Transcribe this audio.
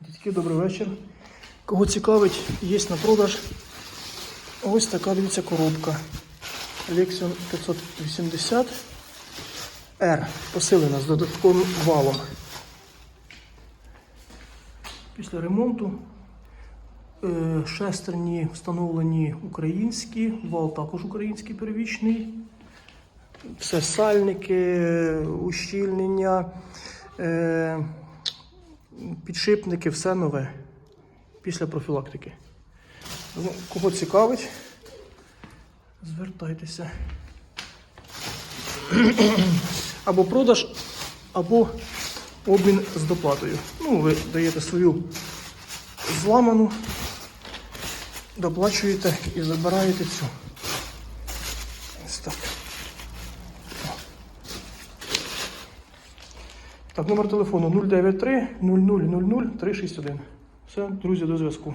Дітки, добрий вечір. Кого цікавить, є на продаж. Ось така, дивіться, коробка. Lexion 580 R. Посилена з додатковим валом. Після ремонту е, шестерні встановлені українські, вал також український первічний. Все сальники, ущільнення, е, підшипники, все нове після профілактики. Тому, Кого цікавить, звертайтеся. Або продаж, або обмін з доплатою. Ну, ви даєте свою зламану, доплачуєте і забираєте цю. Ось так. Так, номер телефону 093 0000 361. Все, друзі, до зв'язку.